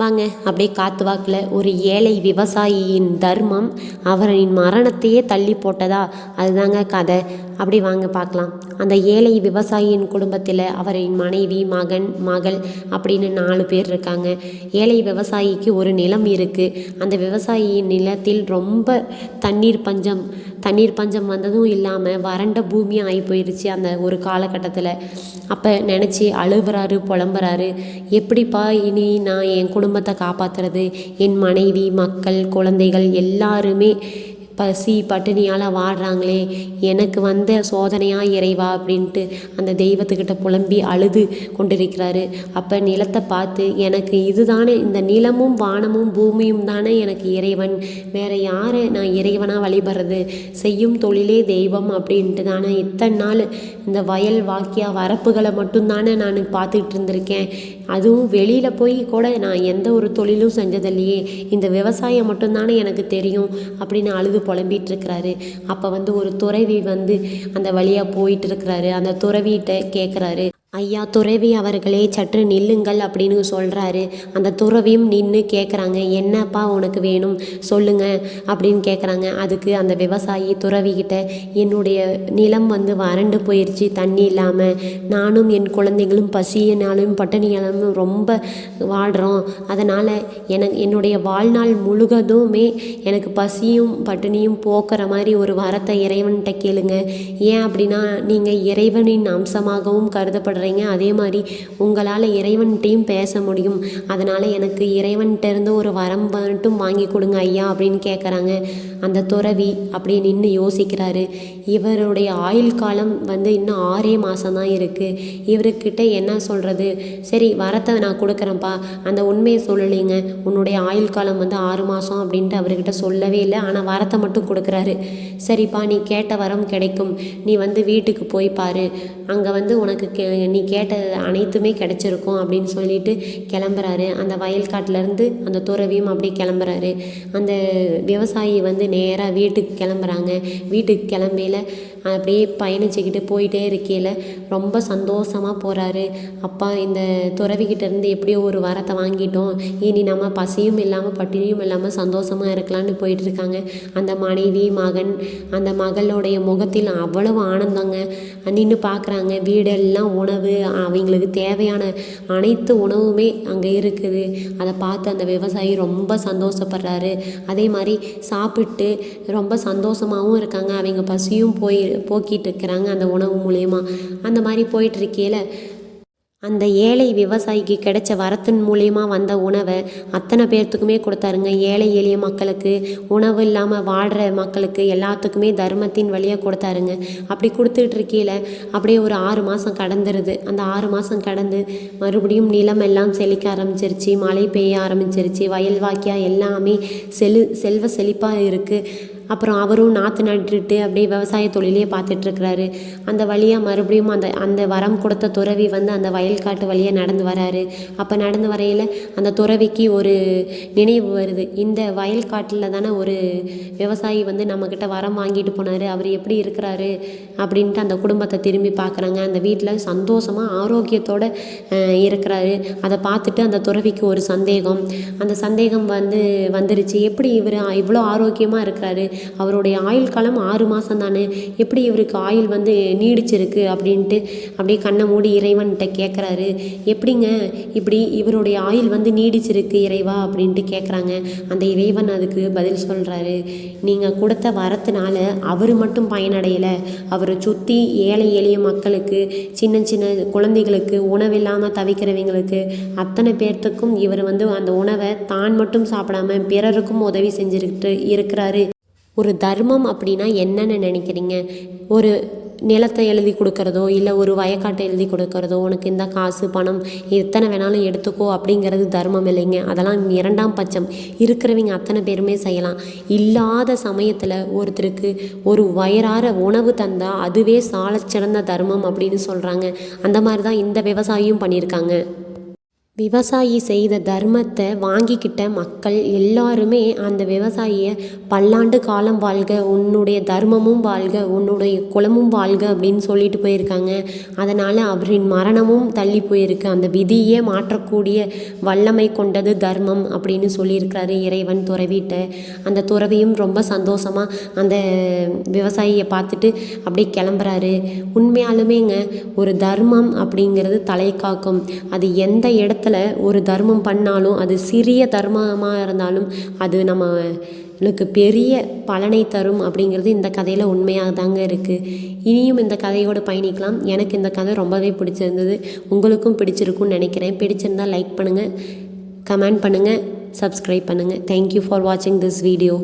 வாங்க அப்படியே காத்து வாக்கில் ஒரு ஏழை விவசாயியின் தர்மம் அவரின் மரணத்தையே தள்ளி போட்டதா? அதுதாங்க கதை. அப்படி வாங்க பார்க்கலாம். அந்த ஏழை விவசாயியின் குடும்பத்தில் அவரின் மனைவி மகன் மகள் அப்படின்னு நாலு பேர் இருக்காங்க. ஏழை விவசாயிக்கு ஒரு நிலம் இருக்குது அந்த விவசாயியின் நிலத்தில் ரொம்ப தண்ணீர் பஞ்சம். தண்ணீர் பஞ்சம் வந்ததும் இல்லாமல் வறண்ட பூமியாக ஆகி போயிடுச்சு அந்த ஒரு காலகட்டத்தில். அப்போ நினச்சி அழுகுறாரு புலம்புறாரு. எப்படிப்பா இனி நான் என் குடும்பத்தை காப்பாற்றுறது என் மனைவி மக்கள் குழந்தைகள் எல்லாருமே பசி பட்டினியால் வாடுறாங்களே எனக்கு வந்த சோதனையா இறைவா அப்படின்ட்டு அந்த தெய்வத்துக்கிட்ட புலம்பி அழுது கொண்டிருக்கிறாரு. அப்போ நிலத்தை பார்த்து எனக்கு இதுதானே இந்த நிலமும் வானமும் பூமியும் தானே எனக்கு இறைவன். வேற யாரை நான் இறைவனாக வழிபடுறது? செய்யும் தொழிலே தெய்வம் அப்படின்ட்டு தானே இத்தனை நாள் இந்த வயல் வாக்கியா வரப்புகளை மட்டும்தானே நான் பார்த்துக்கிட்டு இருந்திருக்கேன். அதுவும் வெளியில் போய் கூட நான் எந்த ஒரு தொழிலும் செஞ்சதில்லையே. இந்த விவசாயம் மட்டும்தானே எனக்கு தெரியும் அப்படின்னு அழுது புலம்பிட்டு இருக்கிறாரு அப்போ வந்து ஒரு துறவி வந்து அந்த வழியாக போயிட்டு இருக்கிறாரு அந்த துறவிகிட்ட கேட்குறாரு ஐயா துறவி அவர்களே சற்று நில்லுங்கள் அப்படின்னு சொல்கிறாரு அந்த துறவியும் நின்று கேட்குறாங்க என்னப்பா உனக்கு வேணும்? சொல்லுங்க அப்படின்னு கேட்குறாங்க அதுக்கு அந்த விவசாயி துறவிக்கிட்ட என்னுடைய நிலம் வந்து வறண்டு போயிடுச்சு தண்ணி இல்லாமல் நானும் என் குழந்தைகளும் பசியினாலும் பட்டினியாலும் ரொம்ப வாடுறோம் அதனால் எனக்கு என்னுடைய வாழ்நாள் முழுவதுமே எனக்கு பசியும் பட்டினியும் போக்குற மாதிரி ஒரு வரத்தை இறைவன்கிட்ட கேளுங்க. ஏன் அப்படின்னா நீங்கள் இறைவனின் அம்சமாகவும் கருதப்படுற கருதப்படுறீங்க அதே மாதிரி உங்களால் இறைவன்கிட்டையும் பேச முடியும். அதனால் எனக்கு இறைவன்கிட்டேருந்து ஒரு வரம் மட்டும் வாங்கி கொடுங்க ஐயா அப்படின்னு கேட்குறாங்க அந்த துறவி அப்படியே நின்று யோசிக்கிறாரு. இவருடைய ஆயுள் காலம் வந்து இன்னும் ஆறே மாதம் தான் இருக்குது இவர்கிட்ட என்ன சொல்கிறது சரி வரத்தை நான் கொடுக்குறேன்ப்பா. அந்த உண்மையை சொல்லலைங்க. உன்னுடைய ஆயுள் காலம் வந்து ஆறு மாதம் அப்படின்ட்டு அவர்கிட்ட சொல்லவே இல்லை. ஆனால் வரத்தை மட்டும் கொடுக்குறாரு. சரிப்பா நீ கேட்ட வரம் கிடைக்கும். நீ வந்து வீட்டுக்கு போய் பாரு. அங்கே வந்து உனக்கு கே நீ கேட்ட அனைத்துமே கிடைச்சிருக்கும் அப்படின்னு சொல்லிட்டு கிளம்புறாரு. அந்த வயல்காட்டிலேருந்து அந்த துறவியும் அப்படியே கிளம்புறாரு. அந்த விவசாயி வந்து நேராக வீட்டுக்கு கிளம்புறாங்க. வீட்டுக்கு ಮೇಲೆ அப்படியே பயணிச்சுக்கிட்டு போயிட்டே இருக்கையில் ரொம்ப சந்தோஷமாக போகிறாரு அப்பா இந்த துறவிக்கிட்டேருந்து எப்படியோ ஒரு வரத்தை வாங்கிட்டோம். இனி நம்ம பசியும் இல்லாமல் பட்டினியும் இல்லாமல் சந்தோஷமாக இருக்கலாம்னு போயிட்டு இருக்காங்க. அந்த மனைவி மகன் அந்த மகளுடைய முகத்தில் அவ்வளவு ஆனந்தங்க. நின்று பார்க்குறாங்க வீடெல்லாம் உணவு அவங்களுக்கு தேவையான அனைத்து உணவுமே அங்கே இருக்குது. அதை பார்த்து அந்த விவசாயி ரொம்ப சந்தோஷப்படுறாரு. அதே மாதிரி சாப்பிட்டு ரொம்ப சந்தோஷமாகவும் இருக்காங்க. அவங்க பசியும் போய் போக்கிட்டு இருக்கிறாங்க அந்த உணவு மூலயமா. அந்த மாதிரி போயிட்டுருக்கையில் அந்த ஏழை விவசாயிக்கு கிடைச்ச வரத்தின் மூலியமாக வந்த உணவை அத்தனை பேர்த்துக்குமே கொடுத்தாருங்க. ஏழை எளிய மக்களுக்கு உணவு இல்லாமல் வாழ்கிற மக்களுக்கு எல்லாத்துக்குமே தர்மத்தின் வழியாக கொடுத்தாருங்க. அப்படி கொடுத்துட்டு இருக்கையில் அப்படியே ஒரு ஆறு மாதம் கடந்துருது. அந்த ஆறு மாதம் கடந்து மறுபடியும் நிலம் எல்லாம் செழிக்க ஆரம்பிச்சிருச்சு மழை பெய்ய ஆரம்பிச்சிருச்சு வயல் வாக்கியாக எல்லாமே செழு செல்வ செழிப்பாக இருக்குது அப்புறம் அவரும் நாற்று நட்டுட்டு அப்படியே விவசாய தொழிலே பார்த்துட்ருக்கிறாரு அந்த வழியாக மறுபடியும் அந்த அந்த வரம் கொடுத்த துறவி வந்து அந்த வயல்காட்டு வழியாக நடந்து வராரு. அப்போ நடந்து வரையில் அந்த துறவிக்கு ஒரு நினைவு வருது. இந்த வயல்காட்டில் தானே ஒரு விவசாயி வந்து நம்மக்கிட்ட வரம் வாங்கிட்டு போனார். அவர் எப்படி இருக்கிறாரு அப்படின்ட்டு அந்த குடும்பத்தை திரும்பி பார்க்குறாங்க. அந்த வீட்டில் சந்தோஷமாக ஆரோக்கியத்தோடு இருக்கிறாரு. அதை பார்த்துட்டு அந்த துறவிக்கு ஒரு சந்தேகம். அந்த சந்தேகம் வந்து வந்துருச்சு. எப்படி இவர் இவ்வளோ ஆரோக்கியமாக இருக்கிறாரு? அவருடைய ஆயுள் காலம் ஆறு மாதம் தானே? எப்படி இவருக்கு ஆயுள் வந்து நீடிச்சிருக்கு அப்படின்ட்டு அப்படியே கண்ணை மூடி இறைவன்கிட்ட கேட்குறாரு எப்படிங்க இப்படி இவருடைய ஆயுள் வந்து நீடிச்சிருக்கு இறைவா அப்படின்ட்டு கேட்குறாங்க அந்த இறைவன் அதுக்கு பதில் சொல்கிறாரு நீங்கள் கொடுத்த வரத்தினால அவர் மட்டும் பயனடையலை. அவரை சுற்றி ஏழை எளிய மக்களுக்கு சின்ன சின்ன குழந்தைகளுக்கு உணவில்லாமல் தவிக்கிறவங்களுக்கு அத்தனை பேர்த்துக்கும் இவர் வந்து அந்த உணவை தான் மட்டும் சாப்பிடாம பிறருக்கும் உதவி செஞ்சுருக்கிட்டு இருக்கிறாரு. ஒரு தர்மம் அப்படின்னா என்னன்னு நினைக்கிறீங்க? ஒரு நிலத்தை எழுதி கொடுக்கறதோ இல்லை ஒரு வயக்காட்டை எழுதி கொடுக்கறதோ உனக்கு இந்த காசு பணம் எத்தனை வேணாலும் எடுத்துக்கோ அப்படிங்கிறது தர்மம் இல்லைங்க. அதெல்லாம் இரண்டாம் பட்சம். இருக்கிறவங்க அத்தனை பேருமே செய்யலாம். இல்லாத சமயத்தில் ஒருத்தருக்கு ஒரு வயிறார உணவு தந்தால் அதுவே சாலச்சிறந்த தர்மம் அப்படின்னு சொல்கிறாங்க அந்த மாதிரி தான் இந்த விவசாயியும் பண்ணியிருக்காங்க. விவசாயி செய்த தர்மத்தை வாங்கிக்கிட்ட மக்கள் எல்லாருமே அந்த விவசாயியை பல்லாண்டு காலம் வாழ்க உன்னுடைய தர்மமும் வாழ்க உன்னுடைய குலமும் வாழ்க அப்படின்னு சொல்லிட்டு போயிருக்காங்க. அதனால் அவரின் மரணமும் தள்ளி போயிருக்கு. அந்த விதியே மாற்றக்கூடிய வல்லமை கொண்டது தர்மம் அப்படின்னு சொல்லியிருக்கிறாரு இறைவன் துறவிட்ட. அந்த துறவியும் ரொம்ப சந்தோஷமாக அந்த விவசாயியை பார்த்துட்டு அப்படியே கிளம்புறாரு. உண்மையாலுமேங்க ஒரு தர்மம் அப்படிங்கிறது தலை காக்கும் அது எந்த இடத்துல ஒரு தர்மம் பண்ணாலும் அது சிறிய தர்மமாக இருந்தாலும் அது நம்ம எனக்கு பெரிய பலனை தரும் அப்படிங்கிறது இந்த கதையில் உண்மையாக தாங்க இருக்குது இனியும் இந்த கதையோடு பயணிக்கலாம். எனக்கு இந்த கதை ரொம்பவே பிடிச்சிருந்தது. உங்களுக்கும் பிடிச்சிருக்கும்னு நினைக்கிறேன். பிடிச்சிருந்தால் லைக் பண்ணுங்கள் கமெண்ட் பண்ணுங்கள் சப்ஸ்கிரைப் பண்ணுங்கள் தேங்க்யூ ஃபார் வாட்சிங் திஸ் வீடியோ